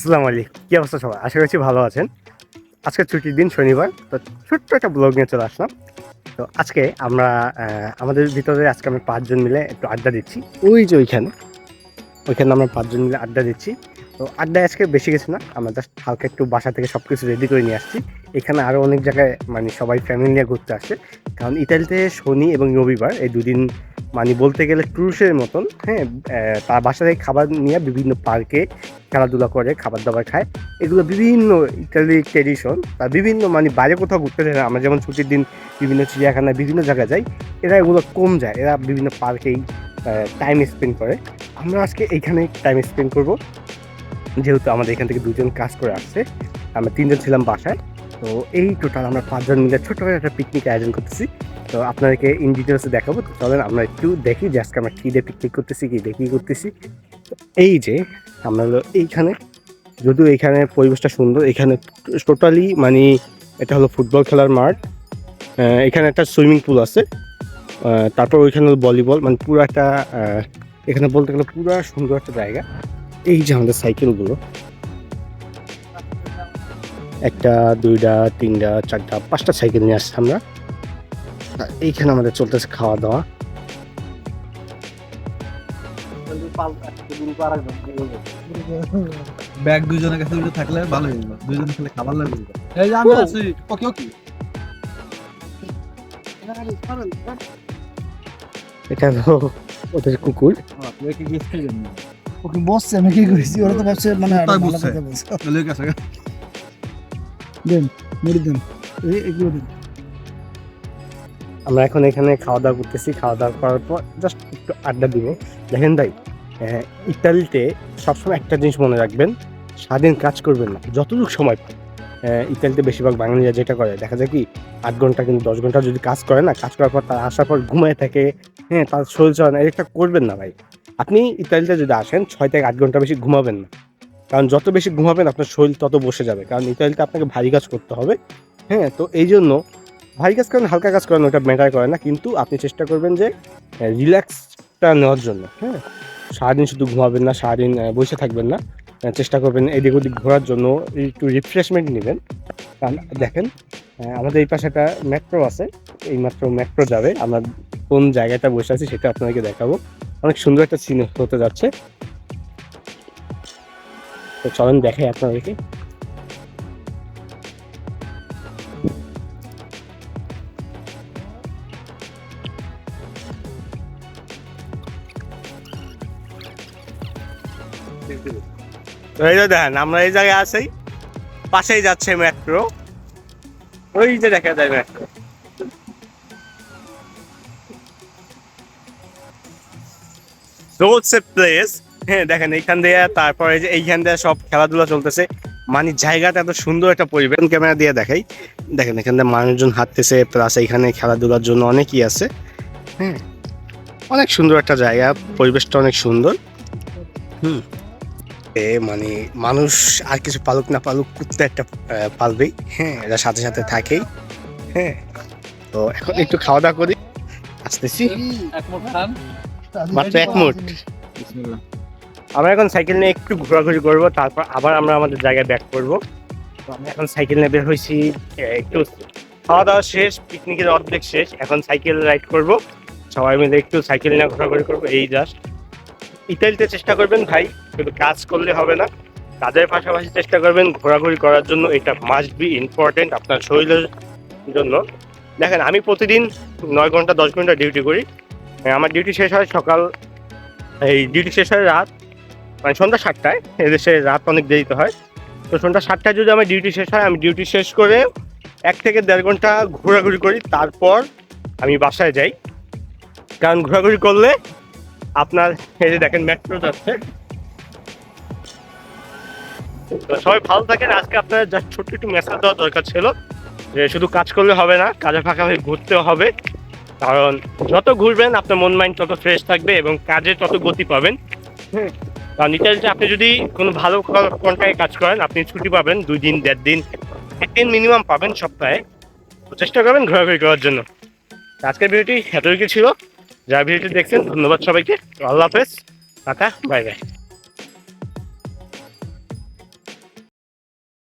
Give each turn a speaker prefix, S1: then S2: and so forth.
S1: আসসালামু আলাইকুম। কি অবস্থা সবাই আশা করছি ভালো আছেন। আজকে ছুটির দিন শনিবার, তো ছোট্ট একটা ব্লগ নিয়ে চলে আসলাম। তো আজকে আমরা আমাদের ভিতরে আজকে আমরা পাঁচজন মিলে একটু আড্ডা দিচ্ছি। ওই যে ওইখানে ওইখানে আমরা পাঁচজন মিলে আড্ডা দিচ্ছি। তো আড্ডায় আজকে বেশি কিছু না, আমরা জাস্ট হালকা একটু বাসা থেকে সব কিছু রেডি করে নিয়ে আসছি। এখানে আরও অনেক জায়গায় মানে সবাই ফ্যামিলি নিয়ে ঘুরতে আসে। কারণ ইতালিতে শনি এবং রবিবার এই দুদিন মানে বলতে গেলে ট্যুরিস্টের মতন হ্যাঁ তার বাসা থেকে খাবার নিয়ে বিভিন্ন পার্কে খেলাধুলা করে, খাবার দাবার খায়। এগুলো বিভিন্ন ইত্যাদি ট্রেডিশন বা বিভিন্ন মানে বাইরে কোথাও ঘুরতে যায় আমরা যেমন ছুটির দিন বিভিন্ন চিড়িয়াখানায় বিভিন্ন জায়গায় যাই, এরা এগুলো কম যায়। এরা বিভিন্ন পার্কেই টাইম স্পেন্ড করে। আমরা আজকে এইখানে টাইম স্পেন্ড করব। যেহেতু আমাদের এখান থেকে দুজন কাজ করে আসছে, আমরা তিনজন ছিলাম বাসায়। তো এই টোটাল আমরা পাঁচজন মিলে ছোটো একটা পিকনিক আয়োজন করতেছি। তো আপনাদেরকে ইন ডিটেলসে দেখাবো। তো চলেন আমরা একটু দেখি যে আজকে আমরা কী দিয়ে পিকনিক করতেছি, কী দেখি করতেছি। এই যে আমরা হলো এইখানে, যদিও এখানে পরিবেশটা সুন্দর, এখানে টোটালি মানে এটা হলো ফুটবল খেলার মাঠ। এখানে একটা সুইমিং পুল আছে। তারপর ওইখানে হলো ভলিবল মানে পুরো একটা এখানে বলতে গেলে পুরো সুন্দর একটা জায়গা। এই যে আমাদের সাইকেলগুলো একটা দুইটা তিনটা চারটা পাঁচটা সাইকেল নিয়ে আসছি আমরা। এইখানে আমাদের চলতেছে খাওয়া দাওয়া
S2: ব্যাগ দুজনের কাছে দুটো থাকলে ভালো হইব দুজন খেলে খাবার লাগবে। এই যে আমি আছি। ওকে ওকে।
S1: এটা হলো ওদের কুকুর।
S2: তুই কি গিফট খাইবেন
S3: ওকে বসছে আমি কি করেছি? ওরা তো ভাবছে মানে দেন মুড়ি দেন। এগুলো দেন।
S1: আমরা এখন এখানে খাওয়া দাওয়া করতেছি। খাওয়া দাওয়া করার পর জাস্ট একটু আড্ডা দিব। দেখেন আহ, ইতালিতে সবসময় একটা জিনিস মনে রাখবেন স্বাধীন কাজ করবেন না। যতটুকু সময় পান। ইতালিতে বেশিরভাগ বাঙালিরা যেটা করে দেখা যায় কি আট ঘণ্টা কিন্তু দশ ঘণ্টা যদি কাজ করে না কাজ করার পর তার আসার পর ঘুমায় থাকে হ্যাঁ তার শরীর চলে না এটা করবেন না ভাই। আপনি ইতালিতে যদি আসেন ছয় থেকে আট ঘণ্টা বেশি ঘুমাবেন না। কারণ যত বেশি ঘুমাবেন আপনার শরীর তত বসে যাবে। কারণ ইতালিতে আপনাকে ভারী কাজ করতে হবে। হ্যাঁ তো এই জন্য ভারী কাজ করেন, হালকা কাজ করেন, ওটা ম্যাটার করে না। কিন্তু আপনি চেষ্টা করবেন যে রিল্যাক্সটা নেওয়ার জন্য। হ্যাঁ সারাদিন শুধু ঘুমাবেন না, সারাদিন বসে থাকবেন না। চেষ্টা করবেন এদিক ওদিক ঘোরার জন্য একটু রিফ্রেশমেন্ট নেবেন। কারণ দেখেন আমাদের এই পাশে একটা মেট্রো আছে। এই মাত্র মেট্রো যাবে। আমরা কোন জায়গাটা বসে আছি সেটা আপনাদেরকে দেখাবো। অনেক সুন্দর একটা সিন হতে যাচ্ছে। তো চলেন দেখাই আপনাদেরকে। তো এই যে দেখেন, আমরা এই জায়গায় আছি। পাশেই যাচ্ছে মেট্রো ওই যে দেখা যায় মেট্রো রোডস প্লেস হ্যাঁ দেখেন এইখান দিয়ে তারপরে যে এইখান দিয়ে সব খেলাধুলা চলতেছে। মানে জায়গাটা এত সুন্দর একটা পরিবেশ। ক্যামেরা দিয়ে দেখাই। দেখেন এখান দিয়ে মানুষজন হাঁটতেছে প্লাস এইখানে খেলাধুলার জন্য অনেকই আছে। হ্যাঁ অনেক সুন্দর একটা জায়গা। পরিবেশটা অনেক সুন্দর। হুম। এ মানে মানুষ আর কিছু পালুক না পালুক কুত্তা একটা পালবেই। হ্যাঁ এরা সাথে সাথে থাকেই। হ্যাঁ তো এখন একটু খাওয়া দাওয়া করি। আসতেছি। মাত্র এক মুঠ।
S2: বিসমিল্লাহ।
S1: আমরা এখন সাইকেল নিয়ে একটু ঘোরাঘুরি করব, তারপর আবার আমরা আমাদের জায়গায় ব্যাক করব। তো আমি এখন সাইকেল নিয়ে বের হয়েছি একটু খাওয়া দাওয়া শেষ পিকনিকের অর্ধেক শেষ, এখন সাইকেল রাইড করব। সবাই মিলে একটু সাইকেল নিয়ে ঘোরাঘুরি করব, এই জাস্ট ইতালিতে চেষ্টা করবেন ভাই শুধু কাজ করলে হবে না। কাজের পাশাপাশি চেষ্টা করবেন ঘোরাঘুরি করার জন্য, এটা মাস্ট বি ইম্পর্টেন্ট আপনার শরীরের জন্য। দেখেন, আমি প্রতিদিন নয় ঘণ্টা, দশ ঘণ্টা ডিউটি করি। আমার ডিউটি শেষ হয় সকাল, এই ডিউটি শেষ হয় রাত মানে সন্ধ্যা সাতটায়, এদেশে রাত অনেক দেরিতে হয়। তো সন্ধ্যা সাতটায় যদি আমার ডিউটি শেষ হয়, আমি ডিউটি শেষ করে এক থেকে দেড় ঘণ্টা ঘোরাঘুরি করি, তারপর আমি বাসায় যাই। কারণ ঘোরাঘুরি করলে আপনার, এই যে দেখেন মেট্রো যাচ্ছে। সবাই ভালো থাকেন। আজকে আপনার জাস্ট ছোট্ট একটু মেসেজ দেওয়া দরকার ছিল, যে শুধু কাজ করলে হবে না কাজে ফাঁকা হয়ে ঘুরতেও হবে। কারণ যত ঘুরবেন, আপনার মন মাইন্ড তত ফ্রেশ থাকবে এবং কাজে তত গতি পাবেন। কারণ ইতালিতে আপনি যদি কোনো ভালো কন্ট্রাক্টে কাজ করেন, আপনি ছুটি পাবেন, দুই দিন, দেড় দিন একদিন মিনিমাম পাবেন সপ্তাহে। চেষ্টা করবেন ঘোরাঘুরি করার জন্য। আজকের ভিডিওটি এতটুকু ছিল। যারা ভিডিওটি দেখছেন, ধন্যবাদ সবাইকে। আল্লাহ হাফেজ। টাকা বাই বাই